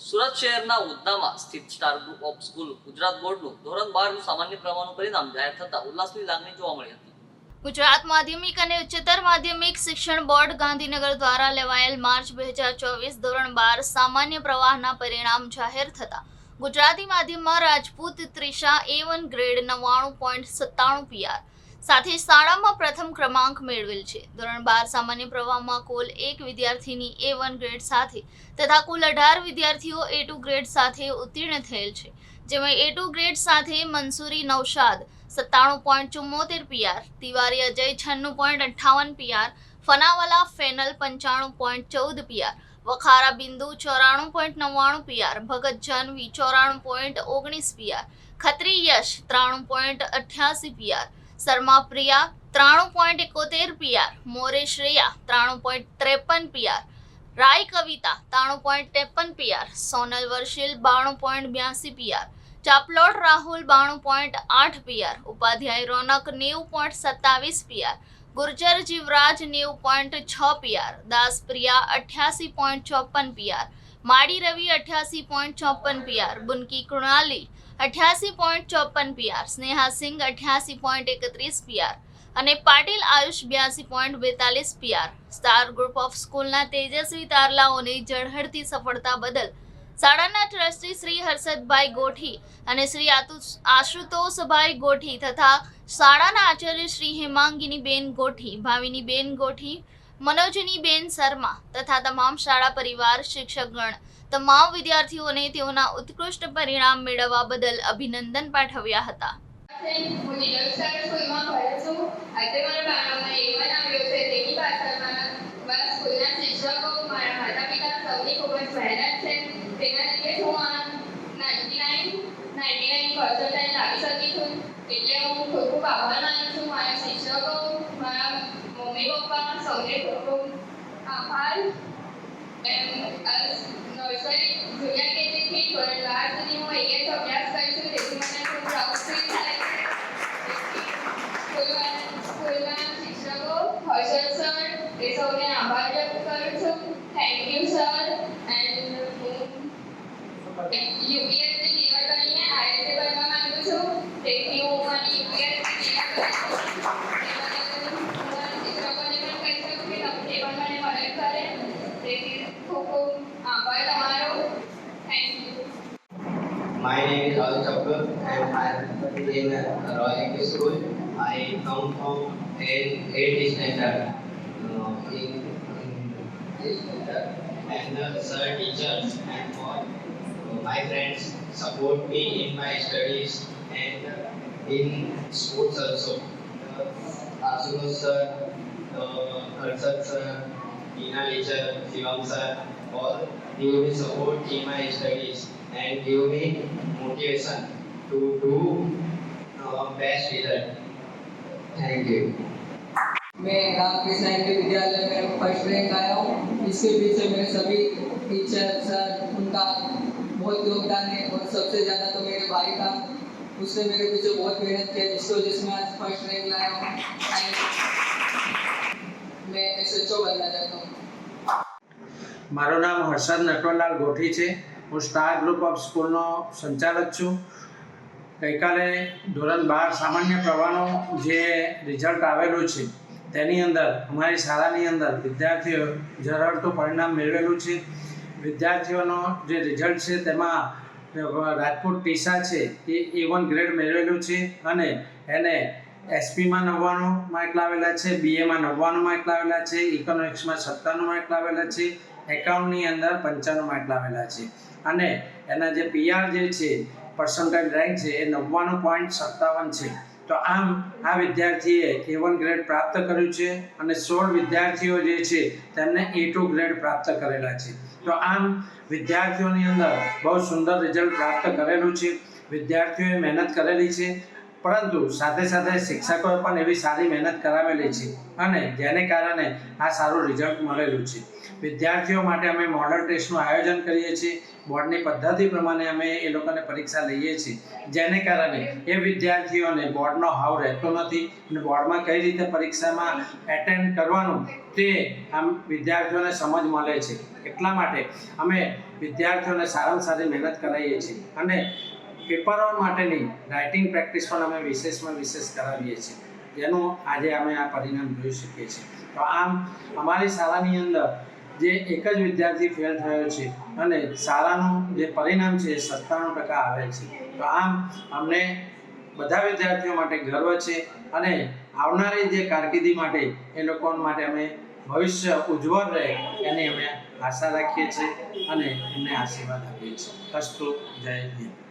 સુરત શહેરના ઉદ્દામાં સ્થિત star group of school Gujarat બોર્ડનું ધોરણ બારનું સામાન્ય પ્રવાહનું પરિણામ જાહેર થતા ઉલ્લાસની લાગણી જોવા મળી હતી. ગુજરાત માધ્યમિક અને ઉચ્ચતર માધ્યમિક શિક્ષણ બોર્ડ ગાંધીનગર દ્વારા લેવાયેલ માર્ચ બે હજાર ચોવીસ ધોરણ બાર સામાન્ય પ્રવાહના પરિણામ જાહેર થતા ગુજરાતી માધ્યમમાં Rajput Trisha A one grade નવ્વાણું પોઈન્ટ સત્તાણું પીઆર સાથે શાળામાં પ્રથમ ક્રમાંક મેળવેલ છે. ધોરણ બાર સામાન્ય પ્રવાહમાં કુલ એક વિદ્યાર્થીની એ વન ગ્રેડ સાથે તથા કુલ અઢાર વિદ્યાર્થીઓ એ ટુ ગ્રેડ સાથે ઉત્તીર્ણ થયેલ છે. જેમાં એ ટુ ગ્રેડ સાથે મંસૂરી નૌશાદ, સત્તાણું પોઈન્ટ ચુમ્મોતેર પીઆર તિવારી અજય, છન્નું પોઈન્ટ અઠ્ઠાવન પીઆર ફનાવાલા ફેનલ, પંચાણું પોઈન્ટ ચૌદ પીઆર વખારા બિંદુ, ચોરાણું પોઈન્ટ નવ્વાણું પીઆર ભગત જાનવી, ચોરાણું પોઈન્ટ ઓગણીસ પીઆર ખત્રી યશ, ત્રાણું પોઈન્ટ અઠ્યાસી પીઆર શર્મા પ્રિયા ત્રાણું પોઈન્ટ એકોતેર પીઆર મોરે શ્રેયા ત્રાણું પોઈન્ટ ત્રેપન પીઆર રાય કવિતા ત્રાણું પોઈન્ટ ત્રેપન પીઆર સોનલ વર્ષિલ બાણું પોઈન્ટ બ્યાસી પીઆર ચાપલોટ રાહુલ બાણું પોઈન્ટ આઠ પીઆર ઉપાધ્યાય રોનક નેવું પોઈન્ટ સત્તાવીસ પીઆર ગુર્જર જીવરાજ નેવું પોઈન્ટ છ પીઆર દાસ પ્રિયા અઠ્યાસી પોઈન્ટ ચોપન પીઆર માડી રવિ અઠ્યાસી પોઈન્ટ ચોપન પીઆર બુનકી કૃણાલી અઠ્યાસી પોઈન્ટ ચોપન પીઆર, સ્નેહા સિંઘ અઠ્યાસી પોઈન્ટ એકત્રીસ પીઆર અને પાટીલ આયુષ બ્યાસી પોઈન્ટ બેતાલીસ પીઆર. સ્ટાર ગ્રુપ ઓફ સ્કૂલના તેજસ્વી તારલાઓની ઝળહળતી સફળતા બદલ શાળાના ટ્રસ્ટી શ્રી હર્ષદભાઈ ગોઠી અને શ્રી આશુતોષભાઈ ગોઠી તથા શાળાના આચાર્ય શ્રી હેમાંગીની બેન ગોઠી ભાવિની બેન ગોઠી મનોજનીબેન શર્મા તથા તમામ શાળા પરિવાર, શિક્ષકગણ, તમામ વિદ્યાર્થીઓને તેઓના ઉત્કૃષ્ટ પરિણામ મેળવવા બદલ અભિનંદન પાઠવ્યા હતા હું નીરજ સાગર સ્કૂલમાં ભણું છું આજે મારા બાળકમાં A1 આવ્યો છે તેની પાછળ મારા મારા સ્કૂલના શિક્ષકો મારા માતા પિતા સૌની ખૂબ જ મહેનત છે તેના લીધે હું આ ninety nine ninety nine percentile લાવી શકી છું એટલે હું ખૂબ ખૂબ આભાર માનું છું મારા શિક્ષકો મારા મમ્મી પપ્પા સૌને ખૂબ ખૂબ આભાર નર્સરી જુનિયર કેજીથી અભ્યાસ કરી છું સર એ સૌને આભાર કરું છું. થેન્ક યુ સર એન્ડ હું યુપીએસસી ક્લિયર કરીને આઈએસએ બનવા માંગુ છું. તેથી હું મારી યુપીએસસી ક્લિયર કરીશ My name is Al Thakur and I am in Royal English School. I come from 8th standard uh, in, in standard. And uh, sir, teachers and all uh, my friends support me in my studies and uh, in sports also. Uh, Asunu sir, uh, Harsat sir, Tina teacher, Shivam sir, all give me support in my studies and give me motivation to do uh, best result. Thank you. मैं रामकृष्ण के विद्यालय में first rank आया हूँ इसके पीछे मेरे सभी टीचर सर उनका बहुत योगदान है और सबसे ज़्यादा तो मेरे भाई का उसने मेरे पीछे बहुत मेहनत किया जिसकी वजह से मैं आज फर्स्ट रैंक लाया हूँ And मैं एस बनना चाहता हूँ મારું નામ હર્ષદ નટવરલાલ ગોઠી છે હું સ્ટાર ગ્રુપ ઓફ સ્કૂલનો સંચાલક છું. ગઈકાલે ધોરણ બાર સામાન્ય પ્રવાહનું જે રિઝલ્ટ આવેલું છે, તેની અંદર, અમારી શાળાની અંદર વિદ્યાર્થીઓ ઝળહળતું પરિણામ મેળવેલું છે. વિદ્યાર્થીઓનો જે રિઝલ્ટ છે, તેમાં રાજકોટ ટીસા છે, એ એ વન ગ્રેડ મેળવેલું છે અને એને એસપીમાં નવ્વાણું માર્ક લાવેલા છે બીએમાં નવ્વાણું માર્ક લાવેલા છે ઇકોનોમિક્સમાં સત્તાણું માર્ક લાવેલા છે એકાઉન્ટની અંદર પંચાણું માર્ક લાવેલા છે. અને એના જે પીઆર જે છે પર્સન્ટાઇલ રેન્ક છે, એ નવ્વાણું પોઈન્ટ સત્તાવન છે. તો આમ આ વિદ્યાર્થીએ એ વન ગ્રેડ પ્રાપ્ત કર્યું છે અને સોળ વિદ્યાર્થીઓ જે છે, તેમને એ ટુ ગ્રેડ પ્રાપ્ત કરેલા છે. તો આમ વિદ્યાર્થીઓની અંદર બહુ સુંદર રિઝલ્ટ પ્રાપ્ત કરેલું છે. વિદ્યાર્થીઓએ મહેનત કરેલી છે પરંતુ સાથે સાથે શિક્ષકોએ પણ એવી સારી મહેનત કરાવેલી છે અને જેને કારણે આ સારું રિઝલ્ટ મળેલું છે. વિદ્યાર્થીઓ માટે અમે મોડલ ટેસ્ટનું આયોજન કરીએ છીએ. બોર્ડની પદ્ધતિ પ્રમાણે અમે એ લોકોને પરીક્ષા લઈએ છીએ. જેને કારણે એ વિદ્યાર્થીઓને બોર્ડનો હાવ રહેતો નથી અને બોર્ડમાં કઈ રીતે પરીક્ષામાં એટેન્ડ કરવાનું તે આમ વિદ્યાર્થીઓને સમજ મળે છે. એટલા માટે અમે વિદ્યાર્થીઓને સારામાં સારી મહેનત કરાવીએ છીએ અને પેપરો માટેની રાઇટિંગ પ્રેક્ટિસ પણ અમે વિશેષમાં વિશેષ કરાવીએ છીએ. જેનું આજે અમે આ પરિણામ જોઈ શકીએ છીએ. તો આમ અમારી શાળાની અંદર જે એક જ વિદ્યાર્થી ફેલ થયો છે અને શાળાનું જે પરિણામ છે એ સત્તાણું ટકા આવે છે. તો આમ અમને બધા વિદ્યાર્થીઓ માટે ગર્વ છે અને આવનારી જે કારકિર્દી માટે એ લોકો માટે અમે ભવિષ્ય ઉજ્જવળ રહે એની અમે આશા રાખીએ છીએ અને એમને આશીર્વાદ આપીએ છીએ. અસ્તુ, જય હિન્દ.